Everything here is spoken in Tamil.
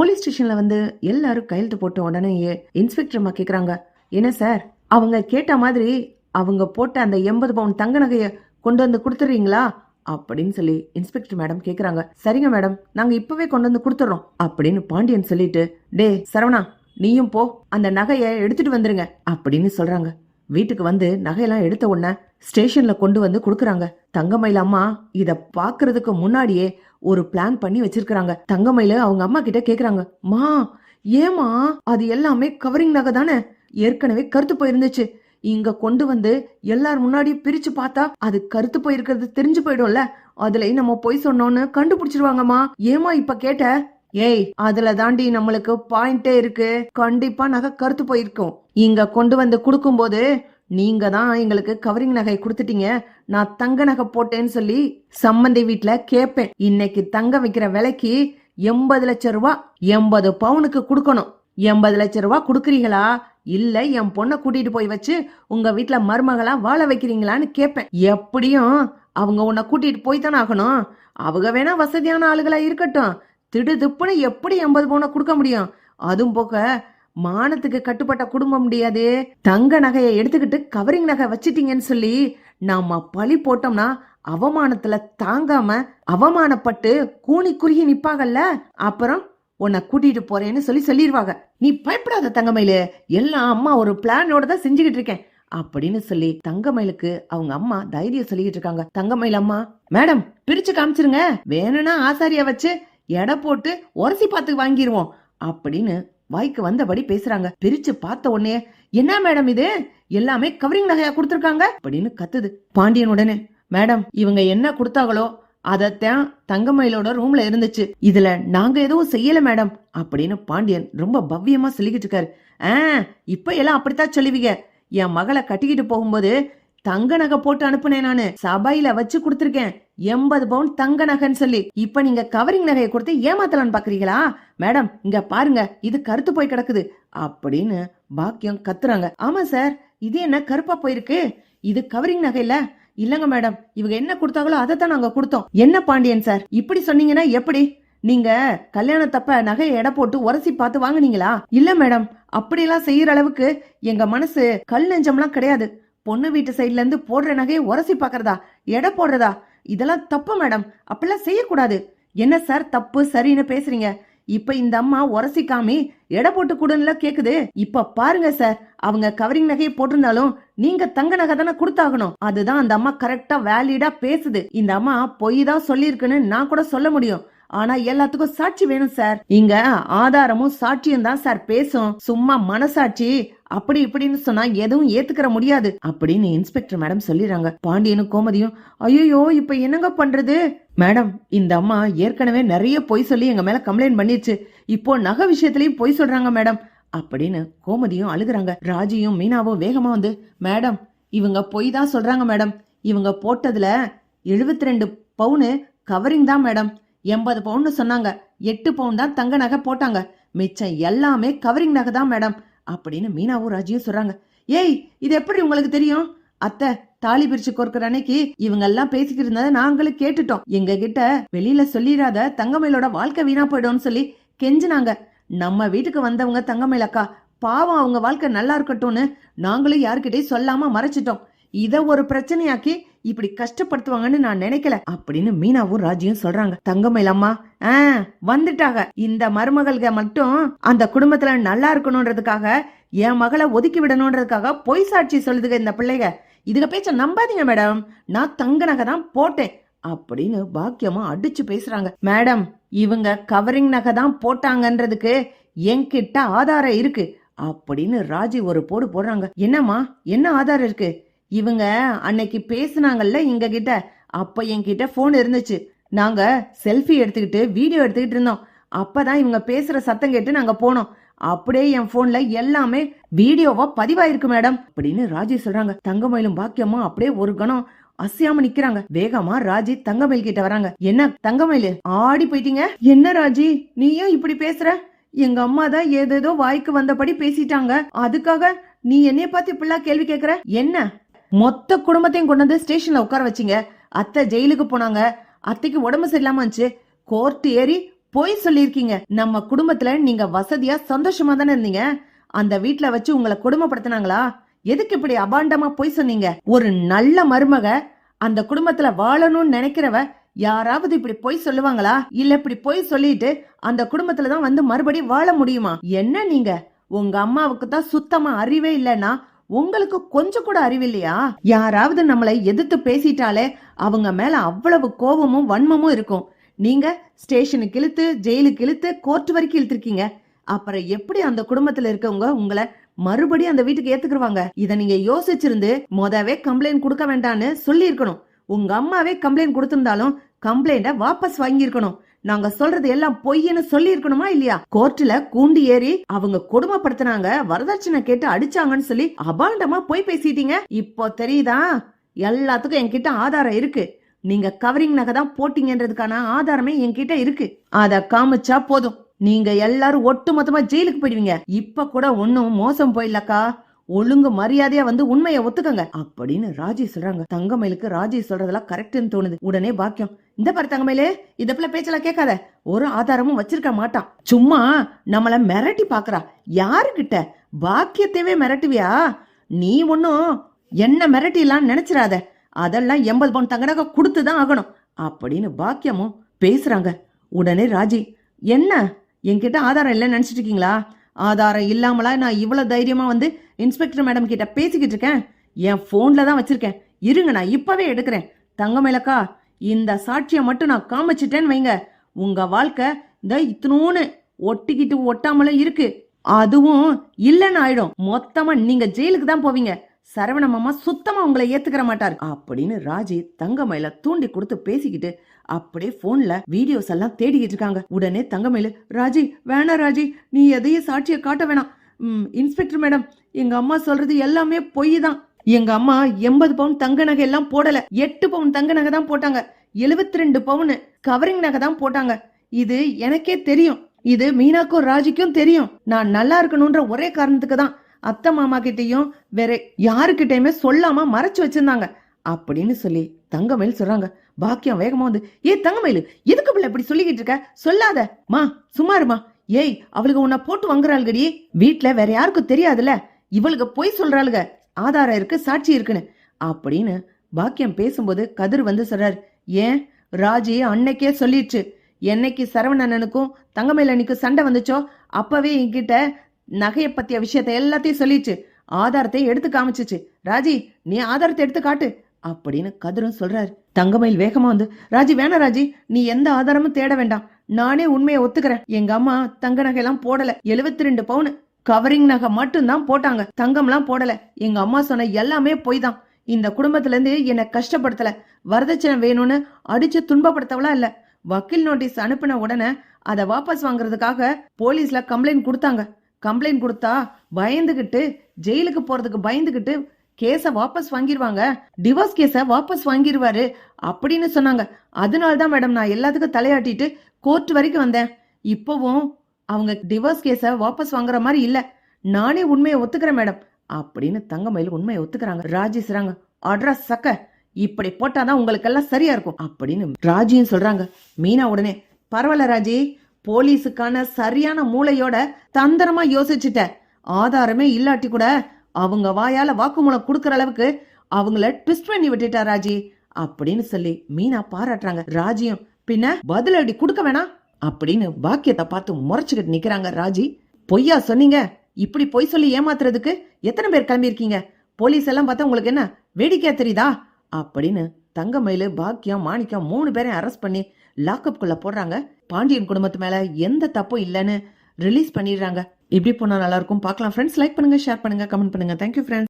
போலீஸ் ஸ்டேஷன்ல வந்து எல்லாரும் கையெழுத்து போட்ட உடனே இன்ஸ்பெக்டர் அம்மா கேக்குறாங்க என்ன சார் அவங்க கேட்ட மாதிரி அவங்க போட்ட அந்த எண்பது பவுன் தங்க நகைய கொண்டு வந்து கொடுத்துறீங்களா? அப்படின்னு சொல்லி இன்ஸ்பெக்டர் மேடம் கேக்குறாங்க சரிங்க மேடம் நாங்க இப்பவே கொண்டு வந்து கொடுத்துறோம் அப்படின்னு பாண்டியன் சொல்லிட்டு டே சரவணா நீயும் போ அந்த நகைய எடுத்துட்டு வந்துருங்க அப்படின்னு சொல்றாங்க. வீட்டுக்கு வந்து நகையெல்லாம் எடுத்த உடனே ஸ்டேஷன்ல கொண்டு வந்து கொடுக்குறாங்க. தங்கமயில அம்மா இத பாக்குறதுக்கு முன்னாடியே ஒரு பிளான் பண்ணி வச்சிருக்காங்க தங்கமயில அவங்க அம்மா கிட்ட கேக்குறாங்க மா ஏமா அது எல்லாமே கவரிங் நகை தானே? ஏற்கனவே கருத்து போயிருந்துச்சு. இங்க கொண்டு வந்து எல்லார் முன்னாடியும் பிரிச்சு பார்த்தா அது கருத்து போயிருக்கிறது தெரிஞ்சு போயிடும்ல. அதுல நம்ம பொய் சொன்னோன்னு கண்டுபிடிச்சிருவாங்கம்மா. ஏமா இப்ப கேட்ட? ஏய் அதுல தாண்டி நம்மளுக்கு பாயிண்டே இருக்கு. கண்டிப்பா நகை கருத்து போயிருக்கும். இங்க கொண்டு வந்து கொடுக்கும்போது நீங்க தான் எங்களுக்கு கவரிங் நகை கொடுத்துட்டீங்க. நான் தங்க நகை போட்டேன்னு சொல்லி சம்மந்தி வீட்டுல கேப்பேன். இன்னைக்கு தங்க வைக்கிற விலைக்கு எண்பது லட்சம் ரூபா எண்பது பவுனுக்கு கொடுக்கணும். எண்பது லட்சம் ரூபா கொடுக்குறீங்களா? இல்ல என் பொண்ணை கூட்டிட்டு போய் வச்சு உங்க வீட்டுல மருமகளா வாழ வைக்கிறீங்களான்னு கேட்பேன் எப்படியும் அவங்க உன்னை கூட்டிட்டு போய் தானே ஆகணும். அவங்க வேணா வசதியான ஆளுகளா இருக்கட்டும். திடுதிப்புன்னு எப்படி எண்பது பவுனை கொடுக்க முடியும்? அதுவும் போக மானத்துக்கு கட்டுப்பட்ட குடும்பம் முடியாது. தங்க நகையை எடுத்துக்கிட்டு கவரிங் நகை வச்சிட்டீங்கன்னு சொல்லி நாம பழி போட்டோம்னா அவமானத்துல தாங்காம அவமானப்பட்டு கூணி குறுகி நிப்பாங்கல்ல? அப்புறம் உன்னை கூட்டிட்டு போறேன்னு சொல்லி சொல்லிடுவாங்க நீ பயப்படாத தங்கமயிலு. எல்லாம் அம்மா ஒரு பிளானோட தான் செஞ்சுக்கிட்டு இருக்கேன். அப்படின்னு சொல்லி தங்கமயிலுக்கு அவங்க அம்மா தைரியம் சொல்லிக்கிட்டு இருக்காங்க. தங்கமயில் அம்மா மேடம் பிரிச்சு காமிச்சிருங்க. வேணும்னா ஆசாரியா வச்சு எடை போட்டு உரசி பார்த்து வாங்கிடுவோம் அப்படின்னு வாய்க்கு வந்தபடி பேசுறாங்க. பிரிச்சு பார்த்த உடனே என்ன மேடம் இது? எல்லாமே கவரிங் நகையா கொடுத்துருக்காங்க? அப்படின்னு கத்துது பாண்டியன் உடனே. மேடம் இவங்க என்ன கொடுத்தாங்களோ அதத்தான் தங்கமயிலோட ரூம்ல இருந்துச்சு. இதுல நாங்க எதுவும் செய்யல மேடம் அப்படின்னு பாண்டியன் ரொம்ப பவ்யமா சொல்லிக்கிட்டு இருக்காரு. ஆ இப்ப எல்லாம் அப்படித்தான் சொல்லுவீங்க. என் மகளை கட்டிக்கிட்டு போகும்போது தங்க நகை போட்டு அனுப்புனேன் நானு. சபையில வச்சு கொடுத்துருக்கேன். எண்பது பவுன் தங்க நகைன்னு சொல்லி. இப்ப நீங்க கவரிங் நகையை கொடுத்து ஏமாத்தலாம்னு பாக்குறீங்களா? மேடம் இங்க பாருங்க. இது கருத்து போய் கிடக்குது. அப்படின்னு பாக்கியம் கத்துறாங்க. ஆமா சார் இது என்ன கருப்பா போயிருக்கு? இது கவரிங் நகையில இல்லங்க மேடம். இவங்க என்ன கொடுத்தாங்களோ அதை தான் நாங்க கொடுத்தோம். என்ன பாண்டியன் சார்? இப்படி சொன்னீங்கன்னா எப்படி? நீங்க கல்யாணத்தப்ப நகையை எடை போட்டு உரசி பார்த்து வாங்குனீங்களா? இல்ல மேடம். அப்படியெல்லாம் செய்யற அளவுக்கு எங்க மனசு கல் நெஞ்சம்லாம் கிடையாது. பொண்ணு வீட்டு சைட்லேருந்து போடுற நகையை உரசி பார்க்கறதா எடை போடுறதா? இதெல்லாம் தப்பு மேடம் அப்படிலாம் செய்யக்கூடாது. என்ன சார் தப்பு சரின்னு பேசுறீங்க? இப்ப இந்த அம்மா உரசி காமி எடை போட்டு கொடுன்னு கேக்குது. இப்ப பாருங்க சார் அவங்க கவரிங் நகையை போட்டிருந்தாலும் நீங்க தங்க நகை தானே கொடுத்தாகணும். அதுதான் அந்த அம்மா கரெக்டா வேலிடா பேசுது. இந்த அம்மா பொய் தான் சொல்லியிருக்குன்னு நான் கூட சொல்ல முடியும். ஆனா எல்லாத்துக்கும் சாட்சி வேணும் சார். இங்க ஆதாரமும் சாட்சியும் தான் சார் பேசும். சும்மா மனசாட்சி அப்படி இப்படின்னு சொன்னா எதுவும் ஏத்துக்கிற முடியாது அப்படின்னு இன்ஸ்பெக்டர் மேடம் சொல்லிடுறாங்க. பாண்டியனும் கோமதியும் ஐயோ இப்ப என்னங்க பண்றது? மேடம் இந்த அம்மா ஏற்கனவே நிறைய பொய் சொல்லி எங்க மேல கம்ப்ளைண்ட் பண்ணிருச்சு. இப்போ நகை விஷயத்திலயும் பொய் சொல்றாங்க மேடம் அப்படின்னு கோமதியும் அழுகுறாங்க. ராஜியும் மீனாவும் வேகமா வந்து மேடம் இவங்க பொய் தான் சொல்றாங்க மேடம் இவங்க போட்டதுல எழுபத்தி ரெண்டு பவுனு கவரிங் தான் மேடம் எண்பது பவுன்னு சொன்னாங்க. எட்டு பவுன் தான் தங்க நகை போட்டாங்க. மிச்சம் எல்லாமே கவரிங் நகை தான் மேடம் அப்படின்னு மீனாவும் ராஜியும் சொல்றாங்க. ஏய் இது எப்படி உங்களுக்கு தெரியும்? அத்தை தாலி பிரிச்சு கோர்க்கிற அன்னைக்கு இவங்க எல்லாம் பேசிக்கிட்டு இருந்ததை நாங்களும் கேட்டுட்டோம். எங்க கிட்ட வெளியில சொல்லிடாத தங்கமயிலோட வாழ்க்கை வீணா போயிடும்னு சொல்லி கெஞ்சினாங்க. நம்ம வீட்டுக்கு வந்தவங்க தங்கமயில் அக்கா பாவம் அவங்க வாழ்க்கை நல்லா இருக்கட்டும்னு நாங்களும் யாருக்கிட்டையும் சொல்லாம மறைச்சிட்டோம். இத ஒரு பிரச்சனையாக்கி இப்படி கஷ்டப்படுத்துவாங்கன்னு நான் நினைக்கல அப்படின்னு மீனாவும் ராஜியும் சொல்றாங்க. தங்கமயிலம்மா ஆ வந்துட்டாங்க. இந்த மருமகள்க மட்டும் அந்த குடும்பத்துல நல்லா இருக்கணும்ன்றதுக்காக என் மகளை ஒதுக்கி விடணும்ன்றதுக்காக பொய் சாட்சி சொல்லுதுங்க இந்த பிள்ளைங்க இதுக பேச்ச நம்பாதீங்க மேடம். நான் தங்க நகை தான் போட்டேன் அப்படின்னு பாக்கியமா அடிச்சு பேசுறாங்க. மேடம் இவங்க கவரிங் நகை தான் போட்டாங்கன்றதுக்கு என்கிட்ட ஆதாரம் இருக்கு அப்படின்னு ராஜி ஒரு போடு போடுறாங்க. என்னம்மா என்ன ஆதாரம் இருக்கு? இவங்க அன்னைக்கு பேசுனாங்கல்ல எங்க கிட்ட அப்ப என்கிட்ட போன் இருந்துச்சு. நாங்க செல்ஃபி எடுத்துக்கிட்டு வீடியோ எடுத்துக்கிட்டு இருந்தோம். அப்பதான் இவங்க பேசுற சத்தம் கேட்டு நாங்க போனோம். அப்படியே என் போன்ல எல்லாமே வீடியோவா பதிவாயிருக்கு மேடம் அப்படின்னு ராஜி சொல்றாங்க. தங்கமயிலும் பாக்கியமா அப்படியே ஒரு கணம் அசையாம நிக்கிறாங்க. வேகமா ராஜி தங்கமயில் கிட்ட வராங்க. என்ன தங்கமயில் ஆடி போயிட்டீங்க? என்ன ராஜி? நீயும் இப்படி பேசுற? எங்க அம்மா தான் ஏதேதோ வாய்க்கு வந்தபடி பேசிட்டாங்க. அதுக்காக நீ என்னைய பார்த்து இப்படிலாம் கேள்வி கேக்குற? என்ன? மொத்த குடும்பத்தையும் கொண்டு வந்து ஸ்டேஷன்ல உட்கார வச்சீங்க. அத்தை ஜெயிலுக்கு போனாங்க. அத்தைக்கு உடம்பு சரியில்லாம இருந்துச்சு. கோர்ட் ஏறி பொய் சொல்லியிருக்கீங்க. நம்ம குடும்பத்துல நீங்க வசதியா சந்தோஷமா தானே இருந்தீங்க. அந்த வீட்டுல வச்சு உங்களை கொடுமைப்படுத்தினாங்களா? எதுக்கு இப்படி அபாண்டமா பொய் சொன்னீங்க? ஒரு நல்ல மருமக அந்த குடும்பத்துல வாழணும்னு நினைக்கிறவ யாராவது இப்படி பொய் சொல்லுவாங்களா? இல்ல இப்படி பொய் சொல்லிட்டு அந்த குடும்பத்துல தான் வந்து மறுபடியும் வாழ முடியுமா? என்ன நீங்க? உங்க அம்மாவுக்கு தான் சுத்தமா அறிவே இல்லைன்னா உங்களுக்கு கொஞ்சம் கூட அறிவில்லையா? யாராவது நம்மளை எதிர்த்து பேசிட்டாலே அவங்க மேல அவ்வளவு கோபமும் வன்மமும் இருக்கும். நீங்க ஸ்டேஷனுக்கு இழுத்து ஜெயிலுக்கு இழுத்து கோர்ட் வரைக்கும் இழுத்துருக்கீங்க. அப்புறம் எப்படி அந்த குடும்பத்துல இருக்கவங்க உங்களை மறுபடியும் அந்த வீட்டுக்கு ஏத்துக்குருவாங்க? இத நீங்க யோசிச்சிருந்து மொதவே கம்ப்ளைண்ட் கொடுக்க வேண்டாம்னு சொல்லி இருக்கணும் உங்க அம்மாவே கம்ப்ளைண்ட் கொடுத்திருந்தாலும் கம்ப்ளைண்ட வாபஸ் வாங்கியிருக்கணும். நாங்க சொல்றது எல்லாம் பொய்ன்னு சொல்லி இருக்கணுமா இல்லையா? கோர்ட்ல கூண்டி ஏறி அவங்க கொடுமைப்படுத்தினாங்க வரதட்சணை கேட்டு அடிச்சாங்கன்னு சொல்லி அபாண்டமா போய் பேசிட்டீங்க. இப்போ தெரியுதா? எல்லாத்துக்கும் என்கிட்ட ஆதாரம் இருக்கு. நீங்க கவரிங் நகை தான் போட்டீங்கன்றதுக்கான ஆதாரமே என்கிட்ட இருக்கு. அத காமிச்சா போதும். நீங்க எல்லாரும் ஒட்டு மொத்தமா ஜெயிலுக்கு போயிடுவீங்க. இப்ப கூட ஒன்னும் மோசம் போயிடலக்கா ஒழுங்கு மரியாதையா வந்து உண்மையை ஒத்துக்கங்க. அப்படின்னு ராஜி சொல்றாங்க. தங்கமயிலுக்கு ராஜி சொல்றதெல்லாம் கரெக்ட்னு தோணுது. உடனே பாக்கியம். இந்த பாரு தங்கமயிலே இத பிள்ளை பேச்செல்லாம் கேட்காத. ஒரு ஆதாரமும் வச்சிருக்க மாட்டான் சும்மா நம்மள மிரட்டி பாக்குறா. யாருக்கிட்ட பாக்கியத்தையவே மிரட்டுவியா? நீ ஒன்னும் என்ன மிரட்டிலாம் நினைச்சிடாத. அதெல்லாம் எண்பது பவுன் தங்கனக கொடுத்துதான் ஆகணும். அப்படின்னு பாக்கியமும் பேசுறாங்க. உடனே ராஜி என்ன? என்கிட்ட ஆதாரம் இல்லைன்னு நினைச்சிட்டு இருக்கீங்களா? ஆதாரம் இல்லாமலா நான் இவ்வளவு தைரியமா வந்து இன்ஸ்பெக்டர் மேடம் கிட்ட பேசிக்கிட்டு இருக்கேன்? என் போன்ல தான் வச்சிருக்கேன். இருங்க நான் இப்பவே எடுக்கிறேன். தங்கமேலக்கா இந்த சாட்சியை மட்டும் நான் காமிச்சிட்டேன்னு வைங்க. உங்க வாழ்க்கை இந்த இத்தனோன்னு ஒட்டிக்கிட்டு ஒட்டாமல இருக்கு. அதுவும் இல்லைன்னு ஆயிடும். மொத்தமா நீங்க ஜெயிலுக்கு தான் போவீங்க. சரவண மாமா சுத்தமா உங்களை ஏத்துக்கிற மாட்டார். அப்படின்னு ராஜி தங்கமயில தூண்டி கொடுத்து பேசிக்கிட்டு அப்படியே போன்ல வீடியோஸ் எல்லாம் தேடிக்கிட்டு இருக்காங்க. உடனே தங்கமயில ராஜி வேணாம் ராஜி நீ எதையும் சாட்சியை காட்ட வேணாம். ம், இன்ஸ்பெக்டர் மேடம் எங்க அம்மா சொல்றது எல்லாமே பொய் தான் எங்க அம்மா எண்பது பவுன் தங்க நகை எல்லாம் போடல. எட்டு பவுன் தங்க நகை தான் போட்டாங்க. எழுபத்தி ரெண்டு பவுன் கவரிங் நகை தான் போட்டாங்க. இது எனக்கே தெரியும். இது மீனாக்கும் ராஜிக்கும் தெரியும். நான் நல்லா இருக்கணும்ன்ற ஒரே காரணத்துக்கு தான் அத்தை மாமா கிட்டையும் வேற யாருக்கிட்டயுமே சொல்லாம மறைச்சு வச்சிருந்தாங்க. அப்படின்னு சொல்லி தங்கமயில் சொல்றாங்க. பாக்கியம் வேகமா வந்து ஏ தங்கமயில் எதுக்கு பிள்ளை இப்படி சொல்லிக்கிட்டு இருக்க? சொல்லாத. மா சுமாருமா ஏய் அவளுக்கு உன்னை போட்டு வாங்குறாள்கடி. வீட்டுல வேற யாருக்கும் தெரியாதுல்ல. இவளுக்கு பொய் சொல்றாளுக. ஆதாரம் இருக்கு சாட்சி இருக்குன்னு. அப்படின்னு பாக்கியம் பேசும்போது கதிர் வந்து சொல்றார் ஏன்? ராஜி அன்னைக்கே சொல்லிடுச்சு. என்னைக்கு சரவணனுக்கும் தங்கமேலனுக்கும் சண்டை வந்துச்சோ அப்பவே என்கிட்ட நகையை பத்திய விஷயத்த எல்லாத்தையும் சொல்லிடுச்சு. ஆதாரத்தை எடுத்து காமிச்சிச்சு. ராஜி நீ ஆதாரத்தை எடுத்து காட்டு அப்படின்னு கதிரும் சொல்றாரு. தங்கமயில் வேகமா வந்து ராஜி வேணாம் ராஜி நீ எந்த ஆதாரமும் தேட வேண்டாம். நானே உண்மையை ஒத்துக்கிறேன். எங்க அம்மா தங்க நகையெல்லாம் போடல. 72 ரெண்டு பவுனு கவரிங் நகை மட்டும்தான் போட்டாங்க. தங்கம்லாம் போடல. எங்க அம்மா சொன்ன எல்லாமே பொய் தான் இந்த குடும்பத்துல இருந்து என்னை கஷ்டப்படுத்தல. வரதட்சணை வேணும்னு அடிச்சு துன்பப்படுத்தவளா இல்ல. வக்கீல் நோட்டீஸ் அனுப்பின உடனே அதை வாபஸ் வாங்குறதுக்காக போலீஸ்ல கம்ப்ளைண்ட் கொடுத்தாங்க. கம்ப்ளைண்ட் கொடுத்தா பயந்துகிட்டு ஜெயிலுக்கு போறதுக்கு பயந்துகிட்டு கேஸ வாபஸ் வாங்கிடுவாங்க டிவோர்ஸ் கேஸ வாபஸ் வாங்கிடுவாரு அப்படின்னு சொன்னாங்க. அதனால தான் மேடம் நான் எல்லாத்துக்கும் தலையாட்டிட்டு கோர்ட் வரைக்கும் வந்தேன். இப்போவும் அவங்க டிவோர்ஸ் கேஸ வாபஸ் வாங்குற மாதிரி இல்ல. நானே உண்மையை ஒத்துக்கிறேன் மேடம் அப்படின்னு தங்கமயில் உண்மையை ஒத்துக்கிறாங்க. ராஜி சொல்றாங்க அட்ரா சக்க இப்படி போட்டாதான் உங்களுக்கு எல்லாம் சரியா இருக்கும். அப்படின்னு ராஜியும் சொல்றாங்க. மீனா உடனே பரவாயில்ல ராஜி போலீஸுக்கான சரியான மூளையோட தந்திரமா யோசிச்சுட்ட. ஆதாரமே இல்லாட்டி கூட அவங்க வாயால வாக்குமூலம் கொடுக்கற அளவுக்கு அவங்கள ட்விஸ்ட் பண்ணி விட்டுட்டா ராஜி. அப்படின்னு சொல்லி மீனா பாராட்டுறாங்க. ராஜியும் பின்ன பதிலடி கொடுக்க வேணாம். அப்படின்னு பாக்கியத்தை பார்த்து முறைச்சுக்கிட்டு நிக்கிறாங்க ராஜி. பொய்யா சொன்னீங்க? இப்படி பொய் சொல்லி ஏமாத்துறதுக்கு எத்தனை பேர் கிளம்பியிருக்கீங்க? போலீஸ் எல்லாம் பார்த்தா உங்களுக்கு என்ன வேடிக்கையா தெரியுதா? அப்படின்னு தங்கமயிலு பாக்கியம் மாணிக்கம் மூணு பேரையும் அரெஸ்ட் பண்ணி லாக்அப் குள்ள போடுறாங்க. பாண்டியன் குடும்பத்து மேல எந்த தப்பும் இல்லைன்னு ரிலீஸ் பண்ணிடுறாங்க. இப்படி போனா நல்லா இருக்கும். பார்க்கலாம் ஃப்ரெண்ட்ஸ் லைக் பண்ணுங்க ஷேர் பண்ணுங்க கமெண்ட் பண்ணுங்க. Thank you friends